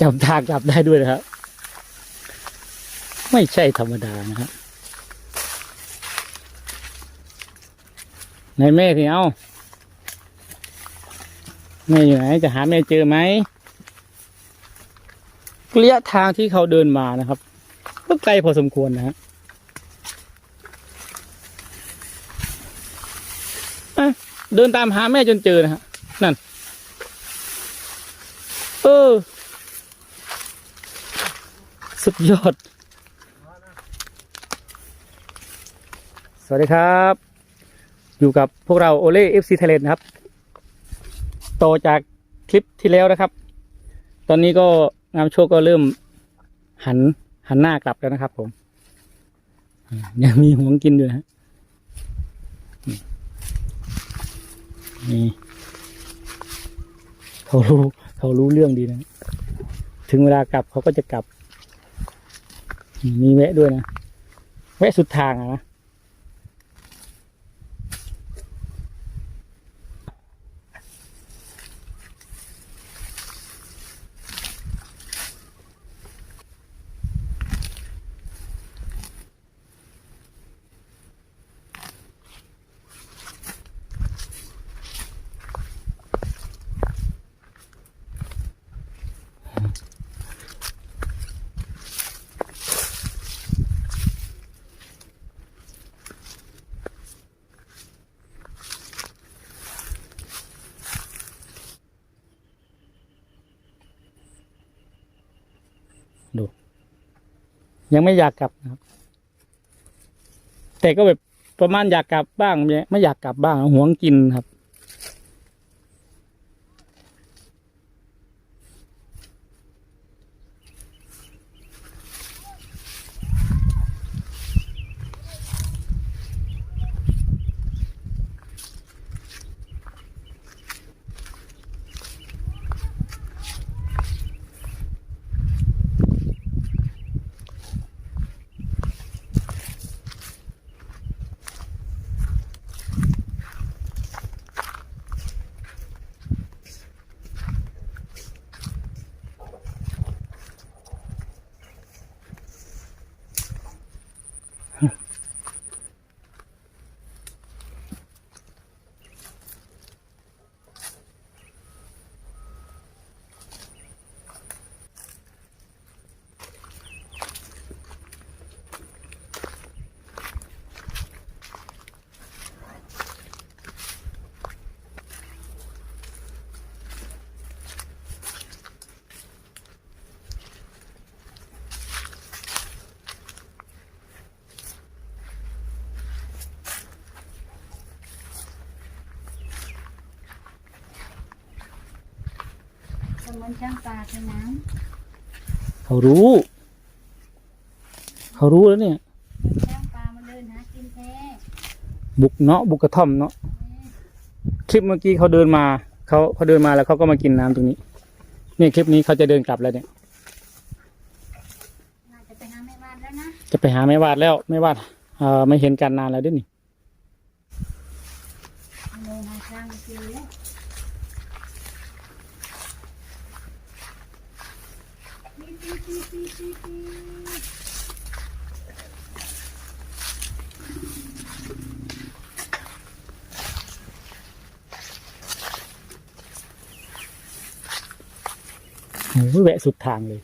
จับทางจับได้ด้วยนะครับ ไม่ใช่ธรรมดานะครับไหนแม่ที่เอาแม่อยู่ไหนจะหาแม่เจอไหมระยะทางที่เขาเดินมานะครับก็ไกลพอสมควรนะฮะเดินตามหาแม่จนเจอนะฮะนั่น เออ สุดยอด สวัสดีครับ อยู่กับพวกเราโอเล่เอฟซีไทยแลนด์นะครับ โตจากคลิปที่แล้วนะครับ ตอนนี้ก็งามโชคก็เริ่มหันหันหน้ากลับแล้วนะครับผมยังมีห่วงกินอยู่นะนี่เขารู้ เขารู้เรื่องดีนะ ถึงเวลากลับเขาก็จะกลับ มีแวะด้วยนะ แวะสุดทางอะนะ ยังไม่อยากกลับนะครับ แต่ก็แบบประมาณอยากกลับบ้างไม่อยากกลับบ้างหวงกินครับ มุนช่างปลาคือน้เขารู้ เขารู้แล้วเนี่ยำช่างปลามาเดินหากินแท้บุกเนาะบุกกระท่อมเนาะคลิปเมื่อกี้เขาเดินมาเขาเขาเดินมาแล้วเขาก็มากินน้ำตรงนี้เนี่ยคลิปนี้เขาจะเดินกลับแล้วเนี่ย น่าจะไปหาแม่บ้านแล้วนะจะไปหาแม่วาดแล้วแม่วาดเอ่อไม่เห็นกันนานแล้วด้วยนี่เลยหาช่างมากินเลย โอ้โห แวะสุดทางเลย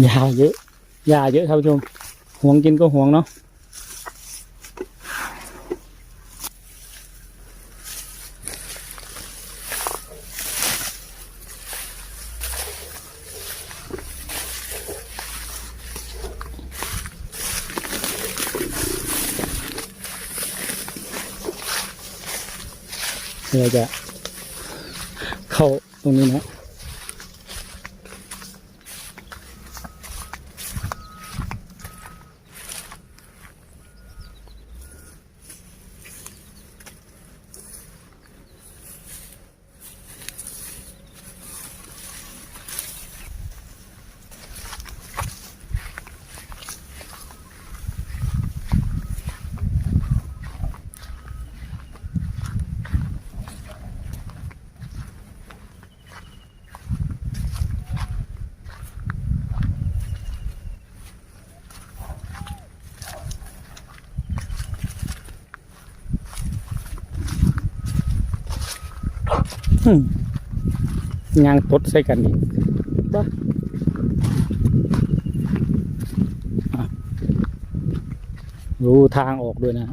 หญ้าเยอะหญ้าเยอะครับผู้ชมห่วงกินก็ห่วงเนาะเราจะเข้าตรงนี้นะ ยางตดใส่กันนี่บ้าอะรู้ทางออกด้วยนะ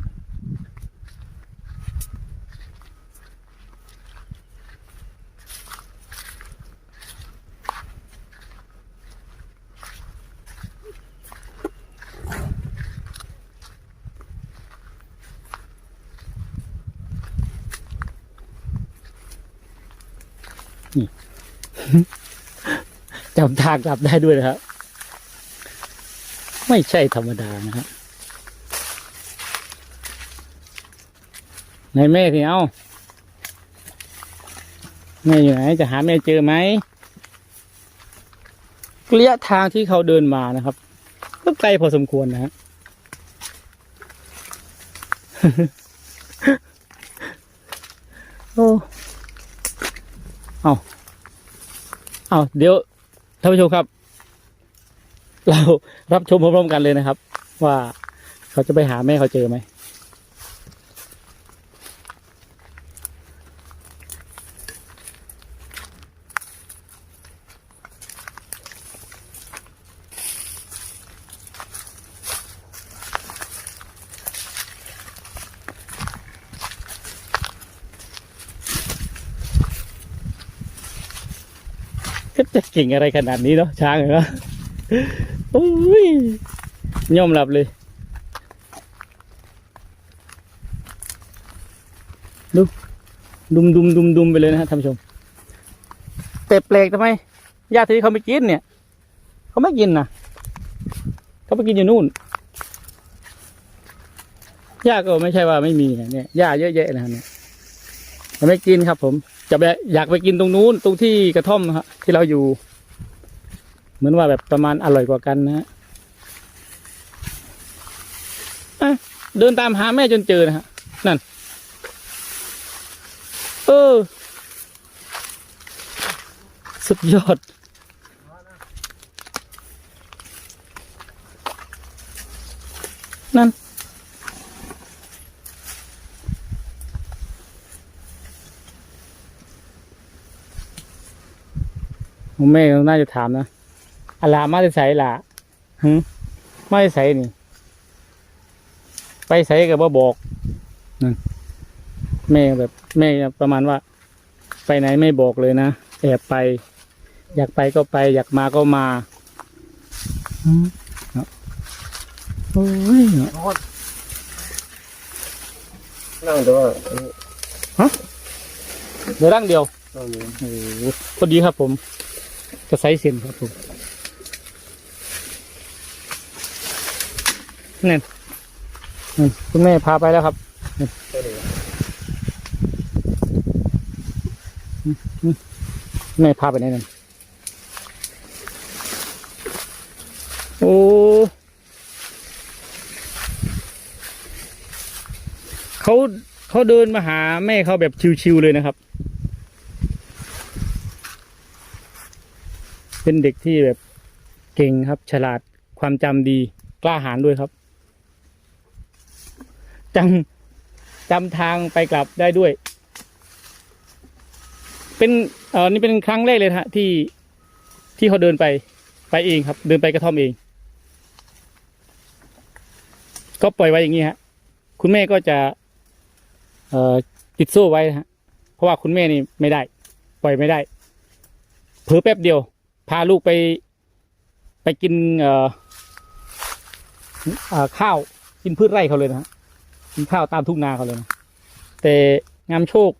จำทางกลับได้ด้วยนะครับ ไม่ใช่ธรรมดานะฮะไหนแม่ที่เอาแม่อยู่ไหนจะหาแม่เจอไหมระยะทางที่เขาเดินมานะครับก็ไกลพอสมควรนะฮะโอ้ เอาเอาเดี๋ยวท่านผู้ชมครับ เรารับชมพร้อมๆกันเลยนะครับ ว่าเขาจะไปหาแม่เขาเจอไหม จะเก่งอะไรขนาดนี้เนาะช้างเหรอโอ้ยยอมรับเลย ดูดุมดุมดุมดุมไปเลยนะฮะท่านผู้ชมแต่แปลกทำไมญาติที่เขาไม่กินเนี่ย เขาไม่กินนะเขาไปกินอยู่นู่นหญ้าก็ไม่ใช่ว่าไม่มีนะเนี่ยหญ้าเยอะแยะนะเนี่ยไม่กินครับผม จะไปอยากไปกินตรงนู้นตรงที่กระท่อมฮะที่เราอยู่ เหมือนว่าแบบประมาณอร่อยกว่ากันนะฮะเดินตามหาแม่จนเจอนะฮะนั่น เออ สุดยอดนั่น ผมแม่น่าจะถามนะอาลามาจะใส่ละฮึมาจะใส่นี่ ไปใส่กับบ่บอกนั่นแม่แบบ แม่ประมาณว่า ไปไหนไม่บอกเลยนะแอบไป อยากไปก็ไป อยากมาก็มาอืมเนาะโอ้ยเนาะนั่งแต่ว่าเดี๋ยวร่างเดียวนั่งอยู่โอ้โหพอดีครับผม จะไซส์เซนครับผมนี่นนี่คุณแม่พาไปแล้วครับแม่พาไปไหนนั่นโอ้เขาเขาเดินมาหาแม่เขาแบบชิวๆเลยนะครับ เป็นเด็กที่แบบเก่งครับ ฉลาดความจำดีกล้าหาญด้วยครับจำจำทางไปกลับได้ด้วย เป็นเออนี่เป็นครั้งแรกเลยฮะที่ที่เขาเดินไปไปเองครับ เดินไปกระท่อมเอง ก็ปล่อยไว้อย่างนี้ฮะ คุณแม่ก็จะ เอ่อติดโซ่ไว้ฮะ เพราะว่าคุณแม่นี่ไม่ได้ ปล่อยไม่ได้เผลอแป๊บเดียว พาลูกไป ไปกินเอ่อเอ่อข้าวกินพืชไร่เขาเลยนะฮะกินข้าวตามทุ่งนาเขาเลยนะแต่งามโชค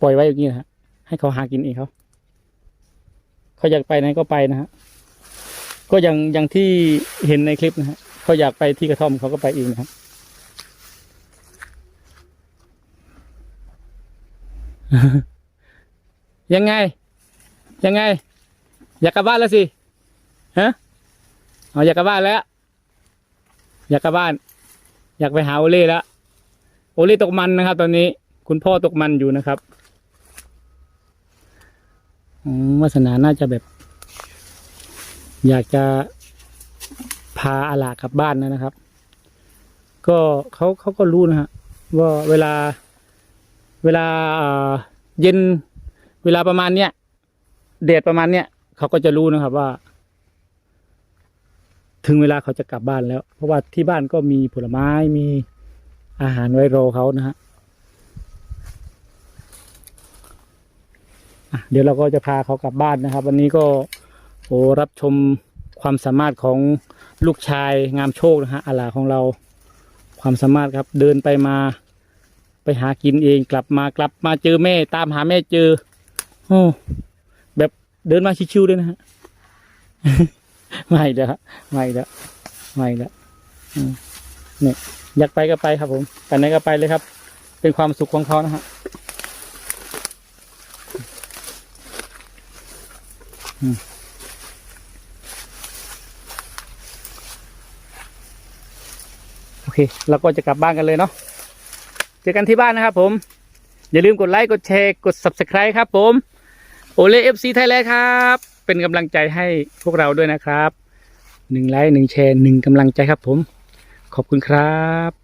ปล่อยไว้อย่างนี้นะฮะให้เขาหากินเองเขาเขาอยากไปไหนก็ไปนะฮะก็อย่างอย่างที่เห็นในคลิปนะฮะเขาอยากไปที่กระท่อมเขาก็ไปเองนะครับยังไง ยังไง อยากกลับบ้านแล้วสิฮะเอาอยากกลับบ้านแล้ว อยากกลับบ้าน อยากไปหาโอเล่แล้วโอเล่ตกมันนะครับ ตอนนี้ คุณพ่อตกมันอยู่นะครับวาสนาน่าจะแบบ อยากจะพาอาลากลับบ้านนะนะครับ ก็เขาเขาก็รู้นะฮะว่าเวลาเวลาเย็นเวลาประมาณเนี้ย เดดประมาณเนี้ยเขาก็จะรู้นะครับว่า ถึงเวลาเขาจะกลับบ้านแล้ว เพราะว่าที่บ้านก็มีผลไม้มีอาหารไว้รอเขานะฮะเดี๋ยวเราก็จะพาเขากลับบ้านนะครับ วันนี้ก็โอ้รับชมความสามารถของลูกชายงามโชคนะฮะอาลาของเราความสามารถครับเดินไปมาไปหากินเองกลับมากลับมาเจอแม่ตามหาแม่เจอโอ้ เดินมาชิวๆด้วยนะฮะไม่เด้อฮะไม่เด้อไม่เด้อเนี่ยอยากไปก็ไปครับผมไปไหนก็ไปเลยครับ เป็นความสุขของเขานะฮะโอเคเราก็จะกลับบ้านกันเลยเนาะเจอกันที่บ้านนะครับผม อย่าลืมกดไลค์ กดแชร์ กด subscribe ครับผม เล่เอฟซีไทยแลนด์ครับ เป็นกำลังใจให้พวกเราด้วยนะครับหนึ่งไลค์หนึ่งแชร์หนึ่งกำลังใจครับผม ขอบคุณครับ